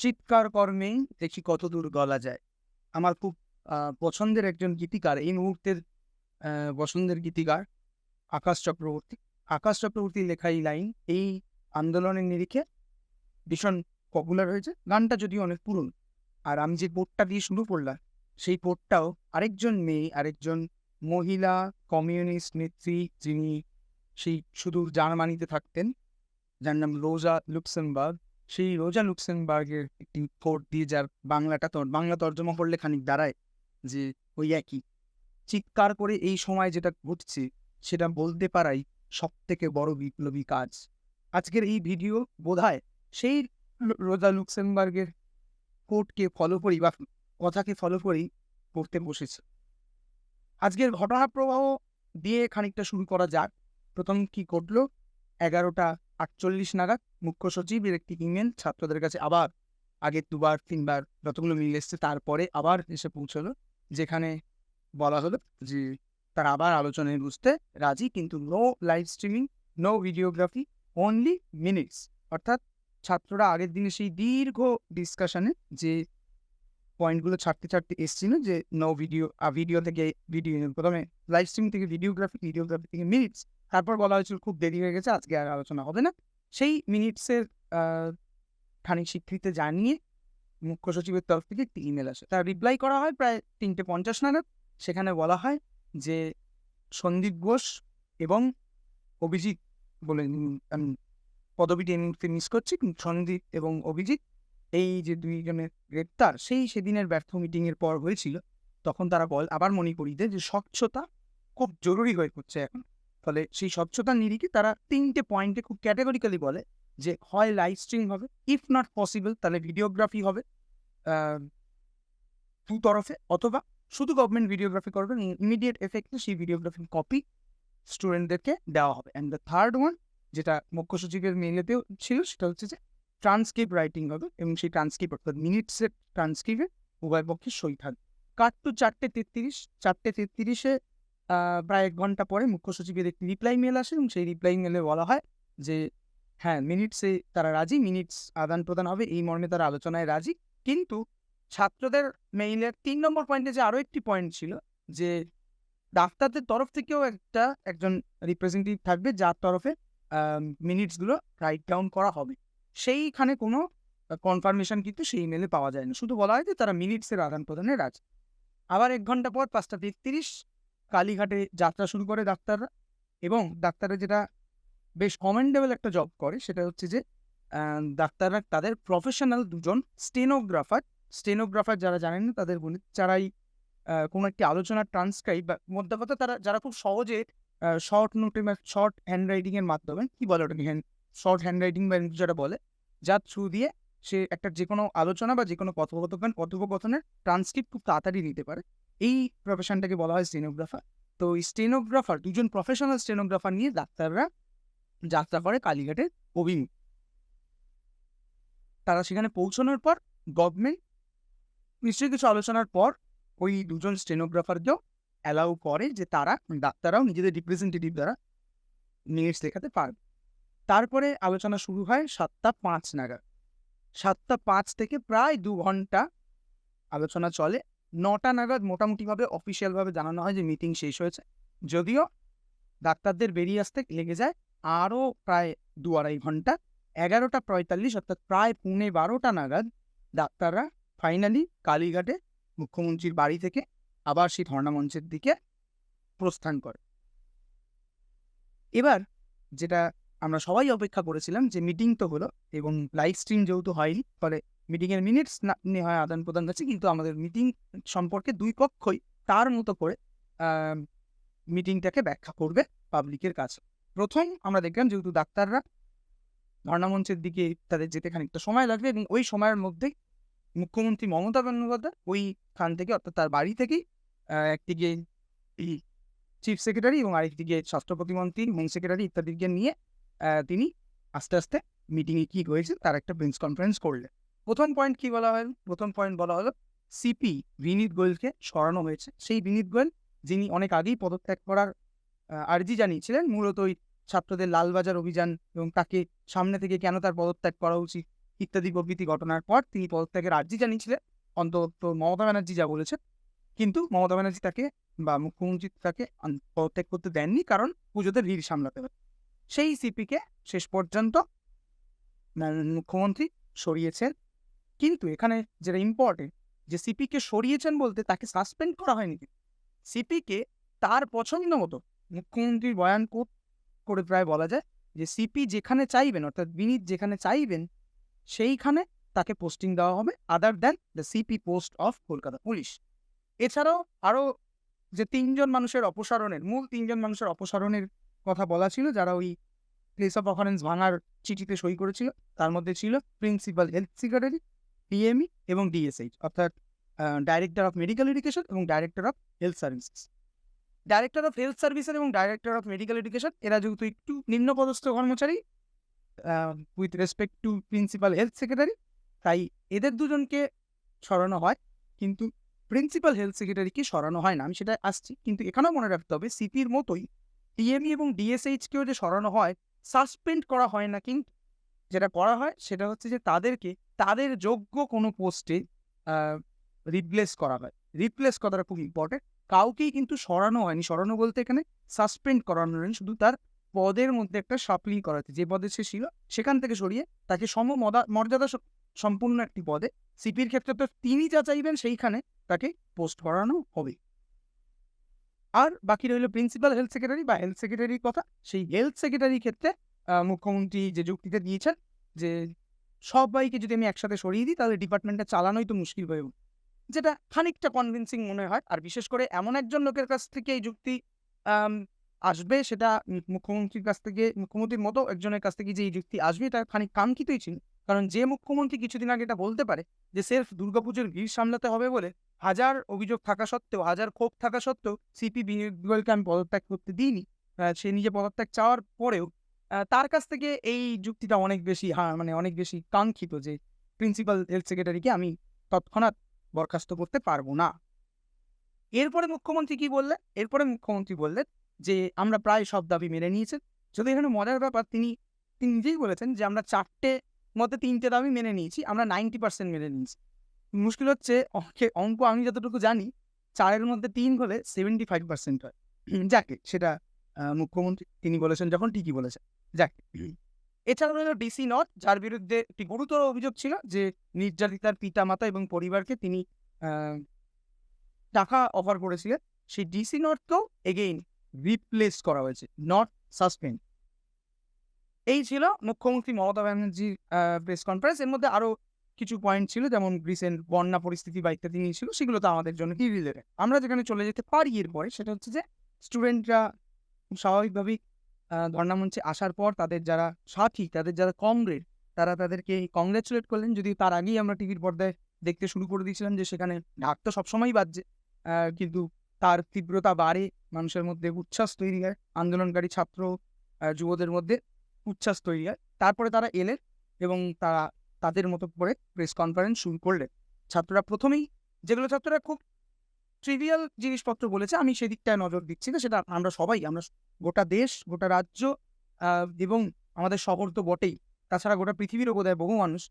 চিৎকার কর্মেই দেখি কত দূর গলা যায়। আমার খুব পছন্দের একজন গীতিকার, এই মুহূর্তের পছন্দের গীতিকার আকাশ চক্রবর্তী। আকাশ চক্রবর্তীর লেখা এই লাইন, এই আন্দোলনের নিরিখে ভীষণ পপুলার হয়েছে। গানটা যদিও অনেক পুরনো। আর আমি যে পোটটা দিয়ে শুরু করলাম, সেই পোটটাও আরেকজন মেয়ে, আরেকজন মহিলা কমিউনিস্ট নেত্রী যিনি সেই সুদূর জার্মানিতে থাকতেন, যার নাম রোজা লুক্সেমবার্গ। সেই রোজা লুক্সেমবার্গের একটি কোট দিয়ে যার বাংলাটা বাংলা তর্জমা করলে খানিক দাঁড়ায় যে ওই একই। চিৎকার করে এই সময় যেটা ঘটছে সেটা বলতে পারাই সব থেকে বড় বিপ্লবী কাজ। আজকের এই ভিডিও বোধহয় সেই রোজা লুক্সেমবার্গের কোর্টকে ফলো করি বা কথাকে ফলো করেই পড়তে বসেছে। আজকের ঘটনা প্রবাহ দিয়ে খানিকটা শুরু করা যাক। প্রথম কি ঘটলো? এগারোটা আটচল্লিশ নাগাদ মুখ্য সচিবের একটি ইমেল ছাত্রদের কাছে আবার আগে দুবার, তিনবার যতগুলো মিল এসছে তারপরে আবার এসে পৌঁছলো, যেখানে বলা হলো যে তারা আবার আলোচনায় বুঝতে রাজি, কিন্তু no live streaming no videography only minutes অর্থাৎ ছাত্ররা আগের দিনে সেই দীর্ঘ ডিসকাশনে যে পয়েন্টগুলো ছাড়তে ছাড়তে এসছিল যে নো ভিডিও ভিডিও থেকে ভিডিও প্রথমে লাইভ স্ট্রিম থেকে ভিডিওগ্রাফি ভিডিওগ্রাফি থেকে মিনিটস তারপর বলা হয়েছিল খুব দেরি হয়ে গেছে, আজকে আর আলোচনা হবে না। সেই মিনিটসের খানিক স্বীকৃতি জানিয়ে মুখ্য সচিবের তরফ থেকে একটি ইমেল আসে। তার রিপ্লাই করা হয় প্রায় তিনটে পঞ্চাশ নাগাদ। সেখানে বলা হয় যে, সন্দীপ ঘোষ এবং অভিজিৎ বলে আমি পদবিটি এই মুহূর্তে মিস করছি। সন্দীপ এবং অভিজিৎ এই যে দুইজনের গ্রেপ্তার, সেই সেদিনের ব্যর্থ মিটিংয়ের পর হয়েছিল। তখন তারা বল, আবার মনে করি যে, স্বচ্ছতা খুব জরুরি হয়ে পড়ছে এখন। ফলে সেই স্বচ্ছতার নিরিখে তারা তিনটে পয়েন্টে খুব ক্যাটাগরিক্যালি বলে যে হয় লাইভ স্ট্রিম হবে ইফ নট পসিবল তাহলে ভিডিওগ্রাফি হবে দু তরফে অথবা শুধু গভর্নমেন্ট ভিডিওগ্রাফি করবে ইমিডিয়েট এফেক্টে সেই ভিডিওগ্রাফি কপি স্টুডেন্টদেরকে দেওয়া হবে। অ্যান্ড দ্য থার্ড ওয়ান যেটা মুখ্য সচিবের মেলেতেও ছিল সেটা হচ্ছে যে ট্রান্সক্রিপ্ট রাইটিং হবে এবং সেই ট্রান্সক্রিপ্ট অর্থাৎ মিনিটসের ট্রান্সক্রিপ্টে উভয় পক্ষে সই থাকবে। কাট টু চারটে তেত্রিশ, চারটে তেত্রিশে প্রায় এক ঘণ্টা পরে মুখ্য সচিবের একটি রিপ্লাই মেল আসে এবং সেই রিপ্লাই মেলে বলা হয় যে হ্যাঁ মিনিটসে তারা রাজি মিনিটস আদান প্রদান হবে, এই মর্মে তারা আলোচনায় রাজি। কিন্তু ছাত্রদের মেইলের তিন নম্বর পয়েন্টে যে আরও একটি পয়েন্ট ছিল যে, ডাক্তারদের তরফ থেকেও একটা একজন রিপ্রেজেন্টেটিভ থাকবে, যার তরফে মিনিটসগুলো রাইট ডাউন করা হবে। সেইখানে কোনো কনফার্মেশন কিন্তু সেই মেলে পাওয়া যায় না। শুধু বলা হয় যে, তারা মিনিটসের আদান প্রদানে রাজি। আবার এক ঘণ্টা পর পাঁচটা তেত্রিশ কালীঘাটে যাত্রা শুরু করে ডাক্তাররা এবং ডাক্তাররা যেটা বেশ কমেন্ডেবল একটা জব করে সেটা হচ্ছে যে ডাক্তাররা তাদের প্রফেশনাল দুজন স্টেনোগ্রাফার স্টেনোগ্রাফার যারা জানেন না তাদের বলি যারাই কোনো একটি আলোচনার ট্রান্সক্রাইব বা মধ্যে কথা তারা, যারা খুব সহজে শর্ট নোটে শর্ট হ্যান্ড রাইটিংয়ের মাধ্যমে, কি বলে ওটাকে হ্যান্ড শর্ট হ্যান্ড রাইটিং বা কিছু বলে যার থ্রু দিয়ে সে একটা যে কোনো আলোচনা বা যে কোনো কথোপকথন, কথোপকথনের ট্রান্সক্রিপ্ট খুব তাড়াতাড়ি নিতে পারে। এই প্রফেশনটাকে বলা হয় স্টেনোগ্রাফার তো এই স্টেনোগ্রাফার দুজন প্রফেশনাল স্টেনোগ্রাফার নিয়ে ডাক্তাররা যাত্রা করে কালীঘাটের অভিমুখ। তারা সেখানে পৌঁছানোর পর গভর্নমেন্ট নিশ্চয়ই কিছু আলোচনার পর ওই দুজন স্টেনোগ্রাফারকেও অ্যালাউ করে যে তারা ডাক্তাররাও নিজেদের রিপ্রেজেন্টেটিভ দ্বারা মিনিটস দেখাতে পারবে তারপরে আলোচনা শুরু হয় সাতটা পাঁচ নাগাদ। সাতটা পাঁচ থেকে প্রায় দু ঘণ্টা আলোচনা চলে। নটা নাগাদ মোটামুটিভাবে অফিসিয়ালভাবে জানানো হয় যে মিটিং শেষ হয়েছে। যদিও ডাক্তারদের বেরিয়ে আসতে লেগে যায় আরও প্রায় দু আড়াই ঘণ্টা, এগারোটা পঁয়তাল্লিশ অর্থাৎ প্রায় পৌনে বারোটা নাগাদ ডাক্তাররা ফাইনালি কালীঘাটে মুখ্যমন্ত্রীর বাড়ি থেকে আবার সেই ধর্ণা মঞ্চের দিকে প্রস্থান করে। এবার যেটা আমরা সবাই অপেক্ষা করেছিলাম যে মিটিং তো হলো এবং লাইভ স্ট্রিম যেহেতু হয়নি, ফলে মিটিংয়ের মিনিটস নিয়ে হয় আদান প্রদান হচ্ছে কিন্তু আমাদের মিটিং সম্পর্কে দুই পক্ষই তার মতো করে মিটিংটাকে ব্যাখ্যা করবে পাবলিকের কাছে। প্রথম আমরা দেখলাম যেহেতু ডাক্তাররা ধর্ণা মঞ্চের দিকে তাদের যেতে খানিকটা সময় লাগবে এবং ওই সময়ের মধ্যেই মুখ্যমন্ত্রী মমতা বন্দ্যোপাধ্যায় ওইখান থেকে অর্থাৎ তার বাড়ি থেকেই একদিকে চিফ সেক্রেটারি এবং আরেকদিকে স্বাস্থ্য প্রতিমন্ত্রী হোম সেক্রেটারি ইত্যাদিকে নিয়ে তিনি আস্তে আস্তে মিটিংয়ে কী হয়েছে তার একটা প্রেস কনফারেন্স করলেন। প্রথম পয়েন্ট কি বলা হয় প্রথম পয়েন্ট বলা হলো সিপি বিনীত গোয়েলকে সরানো হয়েছে। সেই বিনীত গোয়েল যিনি অনেক আগেই পদত্যাগ করার আর্জি জানিয়েছিলেন, মূলত ওই ছাত্রদের লালবাজার অভিযান এবং তাকে সামনে থেকে কেন তার পদত্যাগ করা উচিত ইত্যাদি প্রভৃতি ঘটনার পর তিনি পদত্যাগের আর্জি জানিয়েছিলেন। অন্তত মমতা ব্যানার্জি যা বলেছেন। কিন্তু মমতা ব্যানার্জি তাকে বা মুখ্যমন্ত্রী তাকে পদত্যাগ করতে দেননি কারণ পুজোতে ভিড় সামলাতে হবে সেই সিপিকে শেষ পর্যন্ত মুখ্যমন্ত্রী সরিয়েছেন। কিন্তু এখানে যেটা ইম্পর্টেন্ট যে সিপিকে সরিয়েছেন বলতে তাকে সাসপেন্ড করা হয়নি সিপিকে তার পছন্দ মতো মুখ্যমন্ত্রীর বয়ান করে প্রায় বলা যায় যে সিপি যেখানে চাইবেন, অর্থাৎ বিনীত যেখানে চাইবেন, সেইখানে তাকে পোস্টিং দেওয়া হবে other than the CP post of Kolkata police এছাড়াও আরও যে তিনজন মানুষের অপসারণের, মূল তিনজন মানুষের অপসারণের কথা বলা ছিল, যারা ওই প্লেস অফ অফারেন্স ভাঙার চিঠিতে সই করেছিল, তার মধ্যে ছিল প্রিন্সিপাল হেলথ সেক্রেটারি ডিএমই এবং ডিএসএইচ অর্থাৎ ডাইরেক্টর অফ মেডিকেল এডুকেশন এবং director of health services director of health services এবং ডাইরেক্টর অফ মেডিকেল এডুকেশন এরা যেহেতু একটু নিম্নপদস্থ কর্মচারী with respect to principal health secretary তাই এদের দুজনকে সরানো হয়, কিন্তু প্রিন্সিপাল হেলথ সেক্রেটারিকে সরানো হয় না। আমি সেটা আসছি, কিন্তু এখানেও মনে রাখতে হবে সিপির মতোই ডিএমই এবং ডিএসএইচকেও যে সরানো হয় সাসপেন্ড করা হয় না, কিন্তু যেটা করা হয় সেটা হচ্ছে যে তাদেরকে তাদের যোগ্য কোনো পোস্টে রিপ্লেস করা হয়। রিপ্লেস করাটা খুব ইম্পর্টেন্ট কাউকেই কিন্তু সরানো হয়নি। সরানো বলতে এখানে সাসপেন্ড করানো হয়নি। শুধু তার পদের মধ্যে একটা সাপ্লি করাতে যে পদে সে ছিল, সেখান থেকে সরিয়ে তাকে সম মর্যাদা সম্পূর্ণ একটি পদে। সিপির ক্ষেত্রে তো তিনি যা চাইবেন, সেইখানে তাকে পোস্ট করানো হবে। আর বাকি রইল প্রিন্সিপাল হেলথ সেক্রেটারি বা হেলথ সেক্রেটারির কথা। সেই হেলথ সেক্রেটারির ক্ষেত্রে মুখ্যমন্ত্রী যে যুক্তিতে দিয়েছেন, যে সবাইকে যদি আমি একসাথে সরিয়ে দিই, তাহলে ডিপার্টমেন্টটা চালানোই তো মুশকিল হয়ে যেটা খানিকটা কনভিন্সিং মনে হয়। আর বিশেষ করে এমন একজন লোকের কাছ থেকে এই যুক্তি আসবে, সেটা মুখ্যমন্ত্রীর কাছ থেকে, মুখ্যমন্ত্রীর মতো একজনের কাছ থেকে যে এই যুক্তি আসবে, এটা খানিক কাঙ্ক্ষিতই ছিল। কারণ যে মুখ্যমন্ত্রী কিছুদিন আগে এটা বলতে পারে যে সেলফ দুর্গাপুজোর ভিড় সামলাতে হবে বলে হাজার অভিযোগ থাকা সত্ত্বেও, হাজার ক্ষোভ থাকা সত্ত্বেও সিপি বিনিয়োগকে আমি পদত্যাগ করতে দিইনি। সে নিজে পদত্যাগ চাওয়ার পরেও তার কাছ থেকে এই যুক্তিটা অনেক বেশি হ্যাঁ মানে অনেক বেশি কাঙ্ক্ষিত যে প্রিন্সিপাল হেলথ সেক্রেটারিকে আমি তৎক্ষণাৎ বরখাস্ত করতে পারব না। এরপরে মুখ্যমন্ত্রী কি বললেন? এরপরে মুখ্যমন্ত্রী বললেন যে, আমরা প্রায় সব দাবি মেনে নিয়েছেন যদি এখানে মজার ব্যাপার, তিনি তিনি নিজেই বলেছেন যে, আমরা চারটে মধ্যে তিনটে দাবি মেনে নিয়েছি, আমরা নাইনটি পার্সেন্ট মেনে নিয়েছি। মুশকিল হচ্ছে, অঙ্কে, অঙ্ক আমি যতটুকু জানি, চারের মধ্যে তিন হলে সেভেন্টি ফাইভ পার্সেন্ট হয়। যাকে, সেটা মুখ্যমন্ত্রী তিনি বলেছেন যখন ঠিকই বলেছেন। যাকে। এছাড়া রইল ডিসি নট যার বিরুদ্ধে একটি গুরুতর অভিযোগ ছিল যে নির্যাতিতার পিতা মাতা এবং পরিবারকে তিনি টাকা অফার করেছিলেন। সেই ডিসি নটকেও এগেইন রিপ্লেস করা হয়েছে নট সাসপেন্ড এই ছিল মুখ্যমন্ত্রী মমতা ব্যানার্জির প্রেস কনফারেন্স এর মধ্যে আরও কিছু পয়েন্ট ছিল যেমন রিসেন্ট বন্যা পরিস্থিতি বা ইত্যাদি নিয়ে ছিল সেগুলো তো আমাদের জন্য কি রিলেটেড আমরা যেখানে চলে যেতে পারি এরপরে সেটা হচ্ছে যে স্টুডেন্টরা স্বাভাবিকভাবেই আহ, ধর্ণা মঞ্চে আসার পর তাদের যারা সাথী তাদের যারা কংগ্রেস তারা তাদেরকে কংগ্রেচুলেট করলেন। যদি তার আগেই আমরা টিভির পর্দায় দেখতে শুরু করে দিয়েছিলাম যে সেখানে ঢাক তো সবসময়ই বাজছে কিন্তু তার তীব্রতা বাড়ে মানুষের মধ্যে উচ্ছ্বাস তৈরি হয়। আন্দোলনকারী ছাত্র যুবদের মধ্যে উচ্ছ্বাস তৈরি হয়। তারপরে তারা এলেন এবং তারা তাদের মতো করে প্রেস কনফারেন্স শুরু করলেন। ছাত্ররা প্রথমেই যেগুলো ছাত্ররা খুব ট্রিভিয়াল জিনিসপত্র বলেছে, আমি সেদিকটায় নজর দিচ্ছি না, সেটা আমরা সবাই, আমরা গোটা দেশ, গোটা রাজ্য এবং আমাদের শহর তো বটেই। তাছাড়া গোটা পৃথিবীরও বোধহয় বহু মানুষ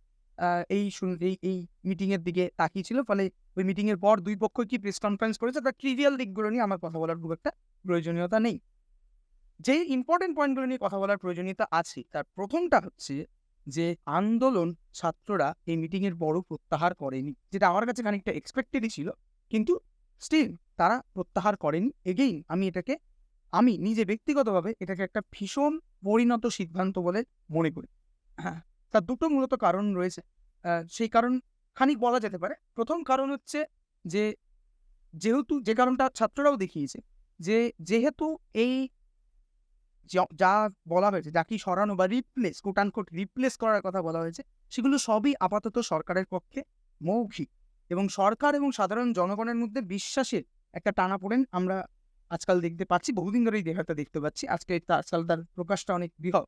এই এই মিটিংয়ের দিকে তাকিয়েছিল, ফলে ওই মিটিংয়ের পর দুই পক্ষ কি প্রেস কনফারেন্স করেছে, তার ট্রিভিয়াল দিকগুলো নিয়ে আমার কথা বলার খুব একটা প্রয়োজনীয়তা নেই। যে ইম্পর্টেন্ট পয়েন্টগুলো নিয়ে কথা বলার প্রয়োজনীয়তা আছে, তার প্রথমটা হচ্ছে যে আন্দোলন ছাত্ররা এই মিটিংয়ের বড় প্রত্যাহার করেনি, যেটা আমার কাছে খানিকটা এক্সপেক্টেডই ছিল, কিন্তু স্টিল তারা প্রত্যাহার করেনি। এগেইন আমি এটাকে, আমি নিজে ব্যক্তিগতভাবে এটাকে একটা ভীষণ পরিণত সিদ্ধান্ত বলে মনে করি। হ্যাঁ তার দুটো মূলত কারণ রয়েছে। সেই কারণ খানিক বলা যেতে পারে। প্রথম কারণ হচ্ছে যে, যেহেতু, যে কারণটা ছাত্ররাও দেখিয়েছে, যে যেহেতু এই যা- বলা হয়েছে, যা কি সরানো বা রিপ্লেস কোট আনকোট রিপ্লেস করার কথা বলা হয়েছে, সেগুলো সবই আপাতত সরকারের পক্ষে মৌখিক। এবং সরকার এবং সাধারণ জনগণের মধ্যে বিশ্বাসের একটা টানাপোড়েন আমরা আজকাল দেখতে পাচ্ছি, বহুদিন ধরেই দেখাতে দেখতে পাচ্ছি। আজকে আজকাল তার প্রকাশটা অনেক বৃহৎ।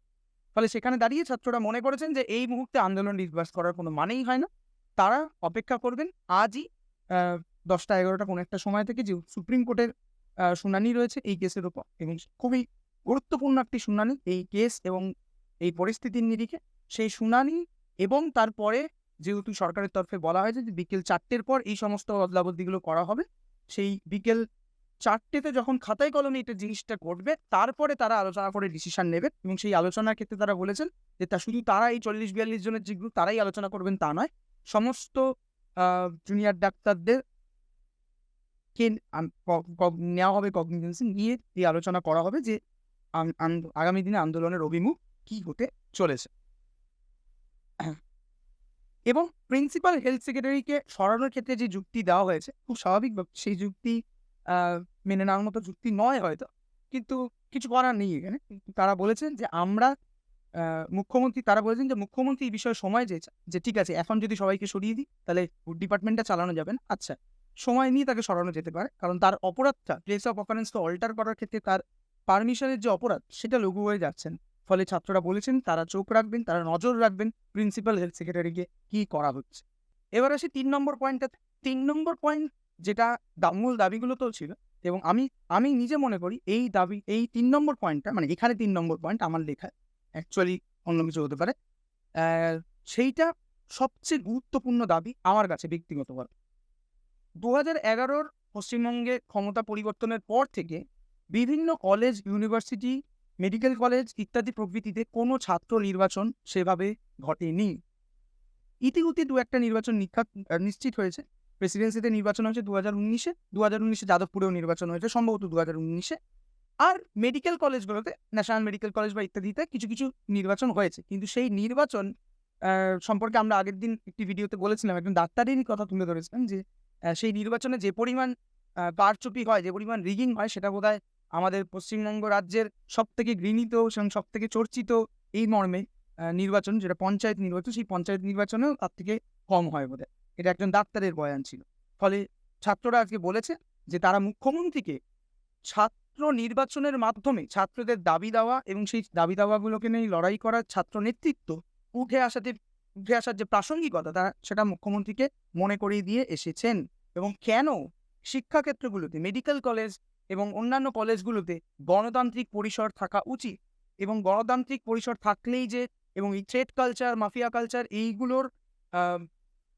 ফলে সেখানে দাঁড়িয়ে ছাত্ররা মনে করেছেন যে এই মুহূর্তে আন্দোলন রিভার্স করার কোনো মানেই হয় না। তারা অপেক্ষা করবেন, আজই দশটা এগারোটা কোনো একটা সময় থেকে যে সুপ্রিম কোর্টের শুনানি রয়েছে এই কেসের উপর এবং খুবই গুরুত্বপূর্ণ একটি শুনানি এই কেস এবং এই পরিস্থিতির নিরিখে। সেই শুনানি এবং তারপরে যেহেতু সরকারের তরফে বলা হয়েছে যে বিকেল চারটের পর এই সমস্ত বদলাবদলিগুলো করা হবে, সেই বিকেল চারটেতে যখন খাতায় কলমে এটা জিনিসটা ঘটবে, তারপরে তারা আলোচনা করে ডিসিশন নেবেন এবং সেই আলোচনার ক্ষেত্রে তারা বলেছেন যে তা শুধু তারা এই চল্লিশ বিয়াল্লিশ জনের যে গ্রুপ তারাই আলোচনা করবেন তা নয়, সমস্ত জুনিয়র ডাক্তারদের ক- নেওয়া হবে কগনিজেন্সি নিয়ে এই আলোচনা করা হবে যে আগামী দিনে আন্দোলনের অভিমুখ কি হতে চলেছে। এবং প্রিন্সিপাল হেলথ সেক্রেটারিকে সরানোর ক্ষেত্রে যে যুক্তি দেওয়া হয়েছে, খুব স্বাভাবিক সেই যুক্তি মেনে নেওয়ার মতো যুক্তি নয় হয়তো। কিন্তু কিছু করার নেই এখানে। তারা বলেছেন যে আমরা মুখ্যমন্ত্রী, তারা বলেছেন যে মুখ্যমন্ত্রী এই বিষয়ে সময় চেয়েছে যে ঠিক আছে, এখন যদি সবাইকে সরিয়ে দিই, তাহলে ডিপার্টমেন্টটা চালানো যাবে না। আচ্ছা সময় নিয়ে তাকে সরানো যেতে পারে। কারণ তার অপরাধটা প্লেস অফ অকারেন্স তো অল্টার করার ক্ষেত্রে তার পারমিশনের যে অপরাধ, সেটা লঘু হয়ে যাচ্ছেন ফলে ছাত্ররা বলেছেন, তারা চোখ রাখবেন, তারা নজর রাখবেন প্রিন্সিপাল হেলথ সেক্রেটারিকে কি করা হচ্ছে। এবার আসি তিন নম্বর পয়েন্টটা তিন নম্বর পয়েন্ট যেটা মূল দাবিগুলোতেও ছিল এবং আমি আমি নিজে মনে করি এই দাবি, এই তিন নম্বর পয়েন্টটা মানে এখানে তিন নম্বর পয়েন্ট আমার লেখা অ্যাকচুয়ালি অন্য কিছু হতে পারে সেইটা সবচেয়ে গুরুত্বপূর্ণ দাবি আমার কাছে ব্যক্তিগতভাবে। দু হাজার এগারোর পশ্চিমবঙ্গে ক্ষমতা পরিবর্তনের পর থেকে বিভিন্ন কলেজ ইউনিভার্সিটি মেডিকেল কলেজ ইত্যাদি প্রভৃতিতে কোনো ছাত্র নির্বাচন সেভাবে ঘটেনি। ইতিউতি দু একটা নির্বাচন নিশ্চিত হয়েছে। প্রেসিডেন্সিতে নির্বাচন হয়েছে দু হাজার উনিশে দু হাজার উনিশে যাদবপুরেও নির্বাচন হয়েছে, সম্ভবত দু হাজার উনিশে। আর মেডিকেল কলেজগুলোতে, ন্যাশনাল মেডিকেল কলেজ বা ইত্যাদিতে কিছু কিছু নির্বাচন হয়েছে। কিন্তু সেই নির্বাচন সম্পর্কে আমরা আগের দিন একটি ভিডিওতে বলেছিলাম, একজন ডাক্তারেরই কথা তুলে ধরেছিলাম যে সেই নির্বাচনে যে পরিমাণ কারচুপি হয়, যে পরিমাণ রিগিং হয়, সেটা বোধহয় আমাদের পশ্চিমবঙ্গ রাজ্যের সব থেকে ঘৃণিত এবং সব থেকে চর্চিত এই মর্মে নির্বাচন, যেটা পঞ্চায়েত নির্বাচন, সেই পঞ্চায়েত নির্বাচনেও তার থেকে কম হয় বোধহয়। এটা একজন ডাক্তারের বয়ান ছিল। ফলে ছাত্ররা আজকে বলেছে যে তারা মুখ্যমন্ত্রীকে ছাত্র নির্বাচনের মাধ্যমে ছাত্রদের দাবি দেওয়া এবং সেই দাবি দাওয়াগুলোকে নিয়ে লড়াই করার ছাত্র নেতৃত্ব উঠে আসাতে, উঠে আসার যে প্রাসঙ্গিকতা তা সেটা মুখ্যমন্ত্রীকে মনে করিয়ে দিয়ে এসেছেন। এবং কেন শিক্ষাক্ষেত্রগুলোতে, মেডিকেল কলেজ এবং অন্যান্য কলেজগুলোতে গণতান্ত্রিক পরিসর থাকা উচিত। এবং গণতান্ত্রিক পরিসর থাকলেই যে এবং এই ট্রেড কালচার মাফিয়া কালচার এইগুলোর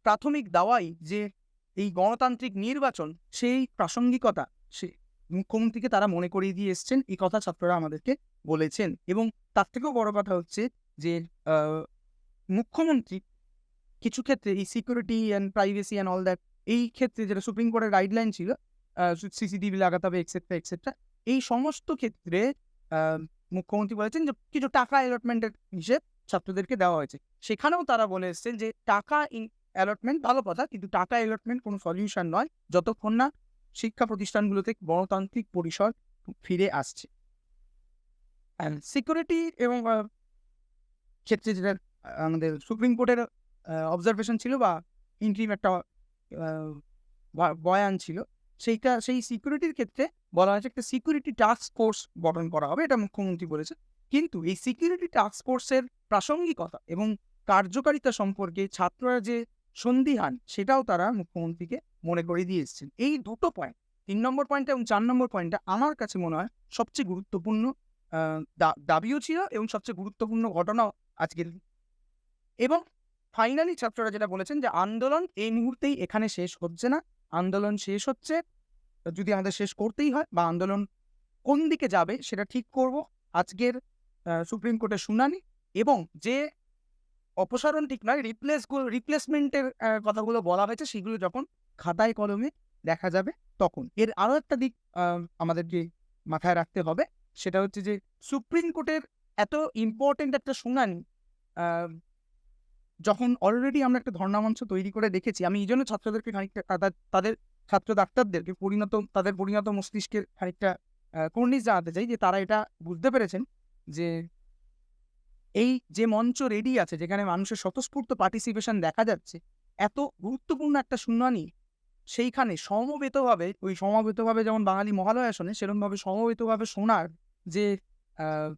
প্রাথমিক দাওয়াই যে এই গণতান্ত্রিক নির্বাচন, সেই প্রাসঙ্গিকতা সে মুখ্যমন্ত্রীকে তারা মনে করিয়ে দিয়ে এসছেন, এই কথা ছাত্ররা আমাদেরকে বলেছেন। এবং তার থেকেও বড় কথা হচ্ছে যে মুখ্যমন্ত্রী কিছু ক্ষেত্রে এই security and privacy and all that এই ক্ষেত্রে যেটা সুপ্রিম কোর্টের গাইডলাইন ছিল সিসিটিভি লাগাতে হবে এক্সেট্রা এক্সেট্রা এই সমস্ত ক্ষেত্রে মুখ্যমন্ত্রী বলেছেন যে, কিছু টাকা অ্যালটমেন্টের হিসেব ছাত্রদেরকে দেওয়া হয়েছে। সেখানেও তারা বলে এসছেন যে, টাকা অ্যালটমেন্ট ভালো কথা, কিন্তু টাকা অ্যালটমেন্ট কোনো সলিউশন নয়, যতক্ষণ না শিক্ষা প্রতিষ্ঠানগুলোতে গণতান্ত্রিক পরিসর ফিরে আসছে। সিকিউরিটি এবং ক্ষেত্রে যেটা আমাদের সুপ্রিম কোর্টের অবজারভেশন ছিল বা ইন্ট্রিম একটা বয়ান ছিল সেইটা, সেই সিকিউরিটির ক্ষেত্রে বলা হয়েছে একটা সিকিউরিটি টাস্ক ফোর্স গঠন করা হবে, এটা মুখ্যমন্ত্রী বলেছে কিন্তু এই সিকিউরিটি টাস্ক ফোর্সের প্রাসঙ্গিকতা এবং কার্যকারিতা সম্পর্কে ছাত্ররা যে সন্দিহান, সেটাও তারা মুখ্যমন্ত্রীকে মনে করে দিয়ে এসেছেন। এই দুটো পয়েন্ট তিন নম্বর পয়েন্টটা এবং চার নম্বর পয়েন্টটা আমার কাছে মনে হয় সবচেয়ে গুরুত্বপূর্ণ দাবিও ছিল এবং সবচেয়ে গুরুত্বপূর্ণ ঘটনাও আজকের এবং ফাইনালি ছাত্ররা যেটা বলেছেন যে, আন্দোলন এই মুহূর্তেই এখানে শেষ হচ্ছে না। আন্দোলন শেষ হচ্ছে। যদি আমাদের শেষ করতেই হয় বা আন্দোলন কোন দিকে যাবে সেটা ঠিক করব আজকের সুপ্রিম কোর্টের শুনানি এবং যে অপসারণ ঠিক নয় রিপ্লেস রিপ্লেসমেন্টের কথাগুলো বলা হয়েছে সেগুলো যখন খাতায় কলমে দেখা যাবে তখন। এর আরও একটা দিক আমাদেরকে মাথায় রাখতে হবে সেটা হচ্ছে যে সুপ্রিম কোর্টের এত ইম্পর্টেন্ট একটা শুনানি যখন অলরেডি আমরা একটা ধর্ণামঞ্চ তৈরি করে দেখেছি, আমি এই জন্য ছাত্রদেরকে খানিকটা, তাদের ছাত্র ডাক্তারদেরকে পরিণত, তাদের পরিণত মস্তিষ্কের খানিকটা কর্নিশ জানাতে চাই যে তারা এটা বুঝতে পেরেছেন যে এই যে মঞ্চ রেডি আছে, যেখানে মানুষের স্বতঃস্ফূর্ত পার্টিসিপেশন দেখা যাচ্ছে, এত গুরুত্বপূর্ণ একটা শুনানি সেইখানে সমবেতভাবে, ওই সমবেতভাবে যেমন বাঙালি মহালয়া শোনে সেরকমভাবে সমবেতভাবে শোনার যে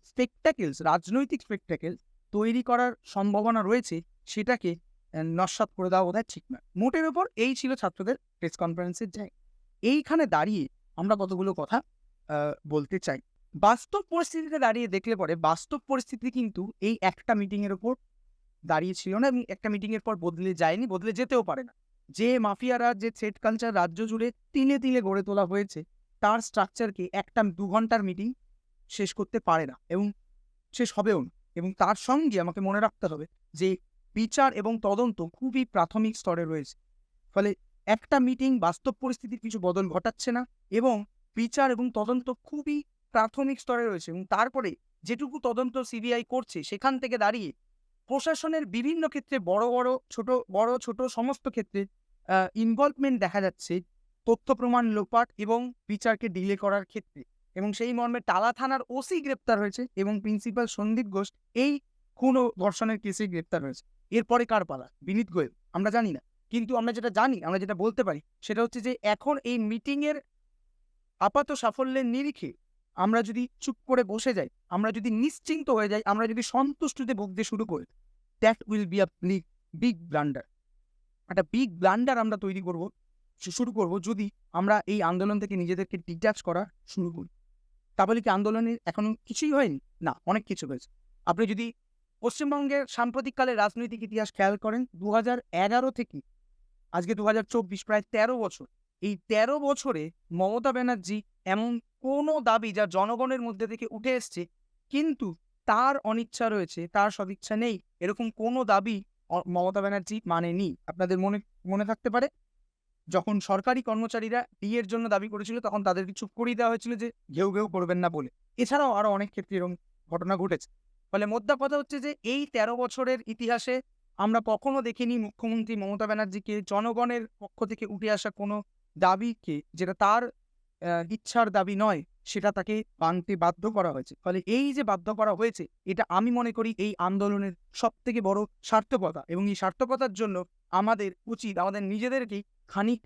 স্পেকটাকেলস রাজনৈতিক স্পেকটাকেল তৈরি করার সম্ভাবনা রয়েছে সেটাকে নস্যাৎ করে দেওয়া বোধহয় ঠিক নয়। মোটের ওপর এই ছিল ছাত্রদের প্রেস কনফারেন্সের জায়গা এইখানে দাঁড়িয়ে আমরা কতগুলো কথা বলতে চাই। বাস্তব পরিস্থিতিতে দাঁড়িয়ে দেখলে পরে বাস্তব পরিস্থিতি কিন্তু এই একটা মিটিংয়ের ওপর দাঁড়িয়ে ছিল না এবং একটা মিটিং এর পর বদলে যায়নি, বদলে যেতেও পারে না। যে মাফিয়ারা, যে থ্রেড কালচার রাজ্য জুড়ে তিলে তিলে গড়ে তোলা হয়েছে, তার স্ট্রাকচারকে একটা দু ঘণ্টার মিটিং শেষ করতে পারে না এবং শেষ হবেও না। এবং তার সঙ্গে আমাকে মনে রাখতে হবে যে বিচার এবং তদন্ত খুবই প্রাথমিক স্তরে রয়েছে। ফলে একটা মিটিং বাস্তব পরিস্থিতির কিছু বদল ঘটাচ্ছে না এবং বিচার এবং তদন্ত খুবই প্রাথমিক স্তরে রয়েছে এবং তারপরে যেটুকু তদন্ত সিবিআই করছে সেখান থেকে দাঁড়িয়ে প্রশাসনের বিভিন্ন ক্ষেত্রে বড় বড়, ছোট বড়, ছোট সমস্ত ক্ষেত্রে ইনভলভমেন্ট দেখা যাচ্ছে তথ্য প্রমাণ লোপাট এবং বিচারকে ডিলে করার ক্ষেত্রে। এবং সেই মর্মে টালা থানার ওসি গ্রেপ্তার হয়েছে এবং প্রিন্সিপাল সন্দীপ ঘোষ এই খুন ও ধর্ষণের কেসে গ্রেপ্তার হয়েছে। এরপরে কার পালা? বিনীত গোয়েল। আমরা জানি না। কিন্তু আমরা যেটা জানি, আমরা যেটা বলতে পারি, সেটা হচ্ছে যে এখন এই মিটিংয়ের আপাত সাফল্যের নিরিখে আমরা যদি চুপ করে বসে যাই, আমরা যদি নিশ্চিন্ত হয়ে যাই, আমরা যদি সন্তুষ্টিতে ভুগতে শুরু করি that will be a big big blunder একটা বিগ ব্লান্ডার আমরা তৈরি করব শুরু করব যদি আমরা এই আন্দোলন থেকে নিজেদেরকে ডিটাচ করা শুরু করি। তাহলে কি আন্দোলনের এখনও কিছুই হয়নি? না, অনেক কিছু হয়েছে। আপনি যদি পশ্চিমবঙ্গের সাম্প্রতিককালে রাজনৈতিক ইতিহাস খেয়াল করেন দু এগারো থেকে, আজকে দু চব্বিশ প্রায় তেরো বছর। এই তেরো বছরে মমতা ব্যানার্জি এমন কোনো দাবি যা জনগণের মধ্যে থেকে উঠে এসছে, কিন্তু তার অনিচ্ছা রয়েছে, তার সদিচ্ছা নেই, এরকম কোনো দাবি মমতা ব্যানার্জি মানেনি। আপনাদের মনে মনে থাকতে পারে? যখন সরকারি কর্মচারীরা বিয়ের জন্য দাবি করেছিল, তখন তাদেরকে চুপ করিয়ে দেওয়া হয়েছিল যে, ঘেউ ঘেউ করবেন না বলে। এছাড়াও আরও অনেক ক্ষেত্রে এরকম ঘটনা ঘটেছে। ফলে মোদ্দা কথা হচ্ছে যে, এই তেরো বছরের ইতিহাসে আমরা কখনো দেখিনি মুখ্যমন্ত্রী মমতা ব্যানার্জিকে জনগণের পক্ষ থেকে উঠে আসা কোনো দাবিকে, যেটা তার ইচ্ছার দাবি নয়, সেটা তাকে মানতে বাধ্য করা হয়েছে। ফলে এই যে বাধ্য করা হয়েছে, এটা আমি মনে করি এই আন্দোলনের সব থেকে বড় সার্থকতা এবং এই সার্থকতার জন্য আমাদের উচিত, আমাদের নিজেদেরকেই খানিক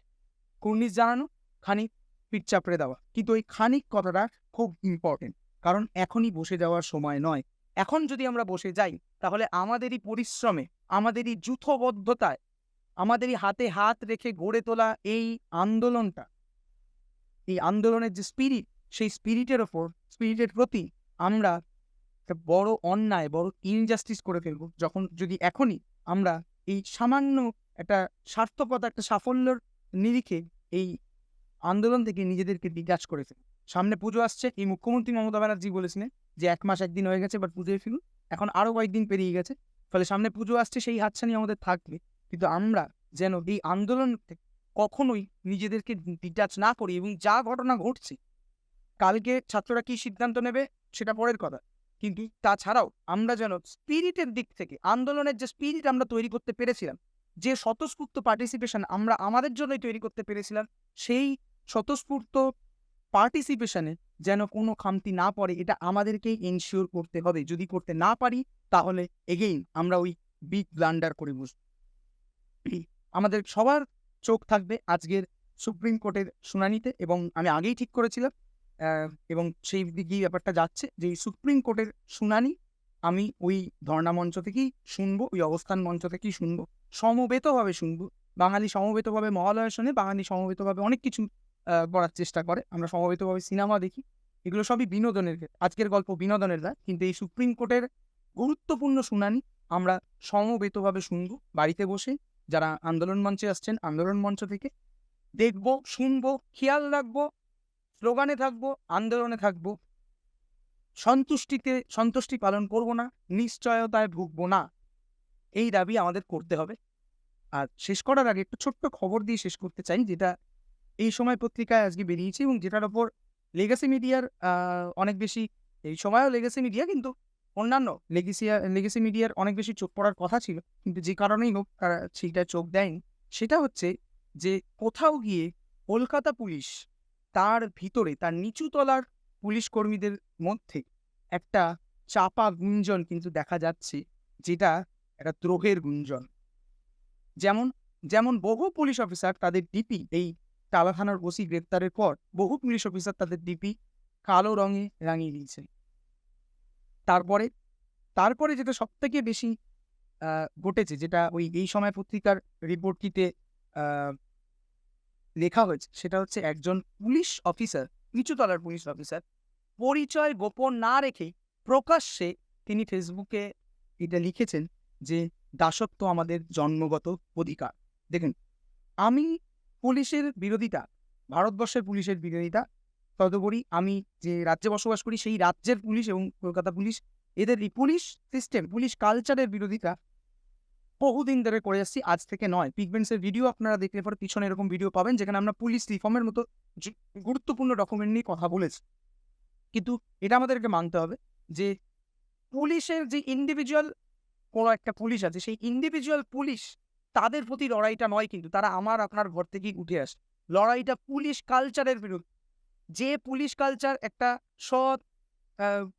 কুর্নিশ জানানো, খানিক পিঠ চাপড়ে দেওয়া। কিন্তু ওই খানিক কথাটা খুব ইম্পর্টেন্ট কারণ এখনই বসে যাওয়ার সময় নয়। এখন যদি আমরা বসে যাই, তাহলে আমাদেরই পরিশ্রমে, আমাদেরই যুথবদ্ধতায় আমাদেরই হাতে হাত রেখে গড়ে তোলা এই আন্দোলনটা, এই আন্দোলনের যে স্পিরিট সেই স্পিরিটের ওপর স্পিরিটের প্রতি আমরা একটা বড় অন্যায়, বড় ইনজাস্টিস করে ফেলব। যখন যদি এখনই আমরা এই সামান্য একটা সার্থকতা একটা সাফল্যর নিরিখে এই আন্দোলন থেকে নিজেদেরকে ডিটাচ করে ফেলব সামনে পুজো আসছে, এই মুখ্যমন্ত্রী মমতা ব্যানার্জি বলেছিলেন যে এক মাস একদিন হয়ে গেছে বাট পুজোয় ফিরুন এখন আরও কয়েকদিন পেরিয়ে গেছে। ফলে সামনে পুজো আসছে, সেই হাতছানি আমাদের থাকবে। কিন্তু আমরা যেন এই আন্দোলন কখনোই নিজেদেরকে ডিটাচ না করি এবং যা ঘটনা ঘটছে, কালকে ছাত্ররা কি সিদ্ধান্ত নেবে, সেটা পরের কথা। কিন্তু তাছাড়াও আমরা যেন স্পিরিটের দিক থেকে, আন্দোলনের যে স্পিরিট আমরা তৈরি করতে পেরেছিলাম, যে স্বতঃস্ফূর্ত পার্টিসিপেশন আমরা আমাদের জন্যই তৈরি করতে পেরেছিলাম, সেই স্বতঃস্ফূর্ত পার্টিসিপেশনে যেন কোনো খামতি না পড়ে, এটা আমাদেরকেই ইনশিওর করতে হবে। যদি করতে না পারি, তাহলে এগেইন আমরা ওই বিগ ব্লান্ডার করে বসব। আমাদের সবার চোখ থাকবে আজকের সুপ্রিম কোর্টের শুনানিতে এবং আমি আগেই ঠিক করেছিলাম এবং সেই দিকেই ব্যাপারটা যাচ্ছে যে সুপ্রিম কোর্টের শুনানি আমি ওই ধর্ণা মঞ্চ থেকেই শুনব, ওই অবস্থান মঞ্চ থেকেই শুনব। সমবেতভাবে শুনব। বাঙালি সমবেতভাবে মহালয়া শোনে বাঙালি সমবেতভাবে অনেক কিছু করার চেষ্টা করে। আমরা সমবেতভাবে সিনেমা দেখি। এগুলো সবই বিনোদনের ক্ষেত্রে। আজকের গল্প বিনোদনের না, কিন্তু এই সুপ্রিম কোর্টের গুরুত্বপূর্ণ শুনানি আমরা সমবেতভাবে শুনব। বাড়িতে বসে যারা আন্দোলন মঞ্চে আসছেন, আন্দোলন মঞ্চ থেকে দেখব, শুনব, খেয়াল রাখব, স্লোগানে থাকব, আন্দোলনে থাকব। সন্তুষ্টিতে, সন্তুষ্টি পালন করব না, নিশ্চয়তায় ভুগব না। এই দাবি আমাদের করতে হবে। আর শেষ করার আগে একটু ছোট্ট খবর দিয়ে শেষ করতে চাই, যেটা এই সময় পত্রিকায় আজকে বেরিয়েছে এবং যেটার ওপর লেগাসি মিডিয়ার অনেক বেশি, এই সময়ও লেগাসি মিডিয়া কিন্তু অন্যান্য লেগেসিয়া লেগেসি মিডিয়ার অনেক বেশি চোখ পড়ার কথা ছিল। কিন্তু যে কারণেই হোক, তারা সেইটা চোখ দেয়নি। সেটা হচ্ছে যে কোথাও গিয়ে কলকাতা পুলিশ তার ভিতরে, তার নিচু তলার পুলিশ কর্মীদের মধ্যে একটা চাপা গুঞ্জন কিন্তু দেখা যাচ্ছে, যেটা একটা দ্রোহের গুঞ্জন। যেমন যেমন বহু পুলিশ অফিসার তাদের ডিপি এই টালা থানার ওসি গ্রেপ্তারের পর বহু পুলিশ অফিসার তাদের ডিপি কালো রঙে রাঙিয়ে দিয়েছে। তারপরে তারপরে যেটা সব থেকে বেশি ঘটেছে, যেটা ওই, এই সময় পত্রিকার রিপোর্টটিতে লেখা হয়েছে, সেটা হচ্ছে একজন পুলিশ অফিসার, নিচুতলার পুলিশ অফিসার, পরিচয় গোপন না রেখে প্রকাশ্যে তিনি ফেসবুকে এটা লিখেছেন যে, দাসত্ব আমাদের জন্মগত অধিকার। দেখুন, আমি পুলিশের বিরোধিতা, ভারতবর্ষের পুলিশের বিরোধিতা, তদুপরি আমি যে রাজ্যে বসবাস করি সেই রাজ্যের পুলিশ এবং কলকাতা পুলিশ, এদের এই পুলিশ সিস্টেম পুলিশ কালচারের বিরোধিতা বহুদিন ধরে করে আসছি, আজ থেকে নয়। পিগমেন্টসের ভিডিও আপনারা দেখলে পরে পিছনে এরকম ভিডিও পাবেন, যেখানে আমরা পুলিশ রিফর্মের মতো গুরুত্বপূর্ণ ডকুমেন্ট নিয়ে কথা বলেছি। কিন্তু এটা আমাদেরকে মানতে হবে যে পুলিশের যে ইন্ডিভিজুয়াল কোনো একটা পুলিশ আছে, সেই ইন্ডিভিজুয়াল পুলিশ তাদের প্রতি লড়াইটা নয় কিন্তু, তারা আমার আপনার ঘর থেকেই উঠে আসে। লড়াইটা পুলিশ কালচারের বিরুদ্ধে। যে পুলিশ কালচার একটা সৎ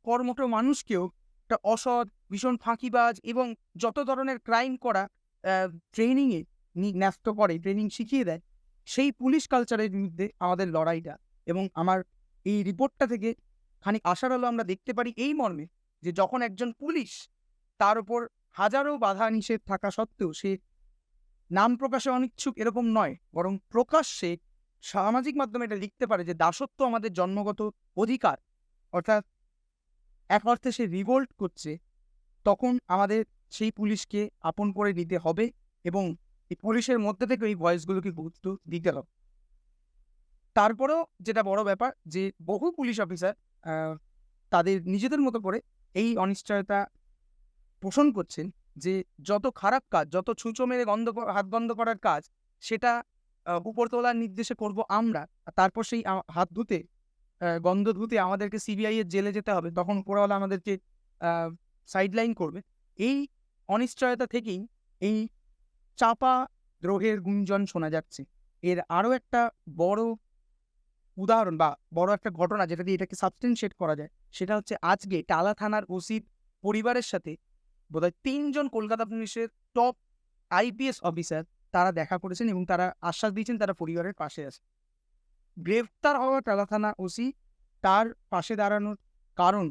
কর্মঠ মানুষকেও একটা অসৎ, ভীষণ ফাঁকিবাজ এবং যত ধরনের ক্রাইম করা ট্রেনিংয়ে ন্যস্ত করে ট্রেনিং শিখিয়ে দেয়, সেই পুলিশ কালচারের বিরুদ্ধে আমাদের লড়াইটা। এবং আমার এই রিপোর্টটা থেকে খানিক আশার আলো আমরা দেখতে পারি এই মর্মে যে যখন একজন পুলিশ তার উপর হাজারো বাধা নিষেধ থাকা সত্ত্বেও সে নাম প্রকাশে অনিচ্ছুক এরকম নয়, বরং প্রকাশ্যে সামাজিক মাধ্যমে এটা লিখতে পারে যে দাসত্ব আমাদের জন্মগত অধিকার। অর্থাৎ এক অর্থে সে রিভোল্ট করছে, তখন আমাদের সেই পুলিশকে আপন করে নিতে হবে এবং এই পুলিশের মধ্যে থেকে এই ভয়েসগুলোকে গুরুত্ব দিতে হবে। তারপরেও যেটা বড় ব্যাপার যে বহু পুলিশ অফিসার তাদের নিজেদের মতো করে এই অনিশ্চয়তা পোষণ করছেন। যে যত খারাপ কাজ যত ছুঁচো মেরে গন্ধ হাত বন্ধ করার কাজ সেটা আহ, উপর তোলার নির্দেশে করব আমরা। তারপর সেই হাত ধুতে গন্ধ ধুতে আমাদেরকে সিবিআই এর জেলে যেতে হবে। তখন উপরওয়ালা আমাদেরকে সাইডলাইন করবে। এই অনিশ্চয়তা থেকেই এই চাপা দ্রোহের গুঞ্জন শোনা যাচ্ছে। এর আরও একটা বড় উদাহরণ বা বড় একটা ঘটনা যেটা দিয়ে এটাকে সাবস্টেন্সিয়েট করা যায় সেটা হচ্ছে আজকে টালা থানার ওসির পরিবারের সাথে বোধহয় তিনজন কলকাতা পুলিশের টপ আইপিএস অফিসার তারা দেখা করেছেন এবং তারা আশ্বাস দিয়েছেন তারা পরিবারের পাশে আছে। গ্রেফতার হওয়া টালা থানা ওসি তার পাশে দাঁড়ানোর কারণ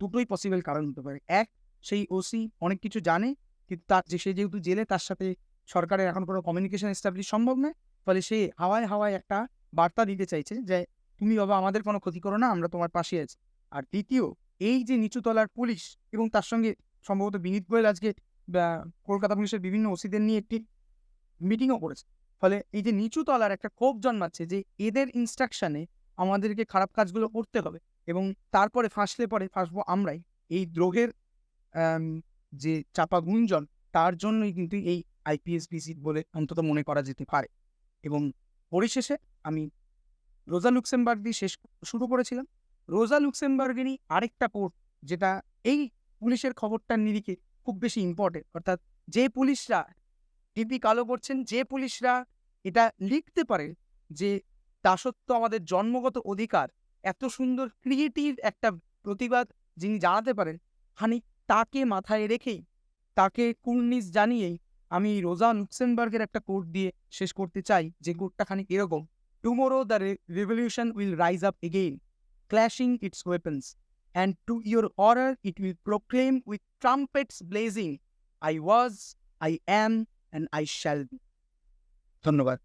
দুটোই পসিবল কারণ হতে পারে। এক, সেই ওসি অনেক কিছু জানে, কিন্তু তার যে সে যেহেতু জেলে, তার সাথে সরকারের এখন কোনো কমিউনিকেশন এস্টাবলিশ সম্ভব নয়। ফলে সে হাওয়ায় হাওয়ায় একটা বার্তা দিতে চাইছে যে, তুমি বাবা, আমাদের কোনো ক্ষতি করো না, আমরা তোমার পাশে আছি। আর দ্বিতীয়, এই যে নিচুতলার পুলিশ এবং তার সঙ্গে সম্ভবত বিনীত গোয়েল আজকে কলকাতা পুলিশের বিভিন্ন ওসিদের নিয়ে একটি মিটিংও করেছে। ফলে এই যে নিচু তলার একটা ক্ষোভ জন্মাচ্ছে যে এদের ইনস্ট্রাকশনে আমাদেরকে খারাপ কাজগুলো করতে হবে এবং তারপরে ফাঁসলে পরে ফাঁসবো আমরাই। এই দ্রোহের যে চাপা গুঞ্জন, তার জন্যই কিন্তু এই আইপিএস ভিজিট বলে অন্তত মনে করা যেতে পারে। এবং পরিশেষে আমি রোজা লুক্সেমবার্গ দিয়ে শেষ শুরু করেছিলাম। রোজা লুক্সেমবার্গেরই আরেকটা কোর্ট যেটা এই পুলিশের খবরটার নিরিখে খুব বেশি ইম্পর্টেন্ট অর্থাৎ যে পুলিশরা ডিপি কালো করছেন, যে পুলিশরা এটা লিখতে পারে যে দাসত্ব আমাদের জন্মগত অধিকার, এত সুন্দর ক্রিয়েটিভ একটা প্রতিবাদ যিনি জানাতে পারেন, খানিক তাকে মাথায় রেখেই, তাকে কুর্নিশ জানিয়েই আমি রোজা লুক্সেমবার্গের একটা কোর্ট দিয়ে শেষ করতে চাই, যে কোর্টটা খানিক এরকম tomorrow the revolution will rise up again clashing its weapons and to your horror it will proclaim with trumpets blazing, I was, I am, and I shall be. ধন্যবাদ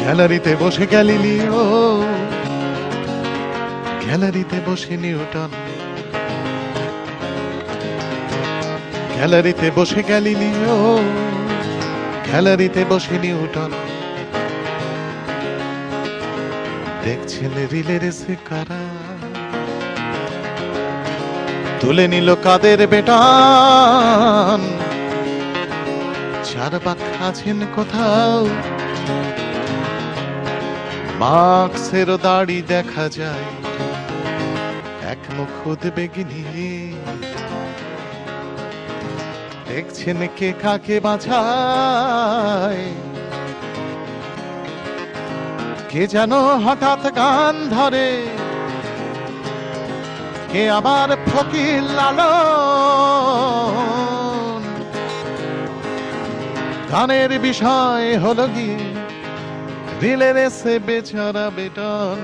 গ্যালারিতে বসে গ্যালিলিও গ্যালারিতে বসে নিউটন গ্যালারিতে বসে গ্যালিলিও গ্যালারিতে বসে Newton দেখছেন রিলের সে কারা তুলে নিল কাদের বেটান। চার বাক আছেন কোথাও। মার্কসের দাড়ি দেখা যায়। এক মুখ উদ্বেগিনী দেখছেন কে কাকে বাঁচায় কে যেন হঠাৎ গান ধরে? কে আবার ফকির লালন? গানের বিষয় হল গিয়ে, দিলের এসে বেচারা বেটন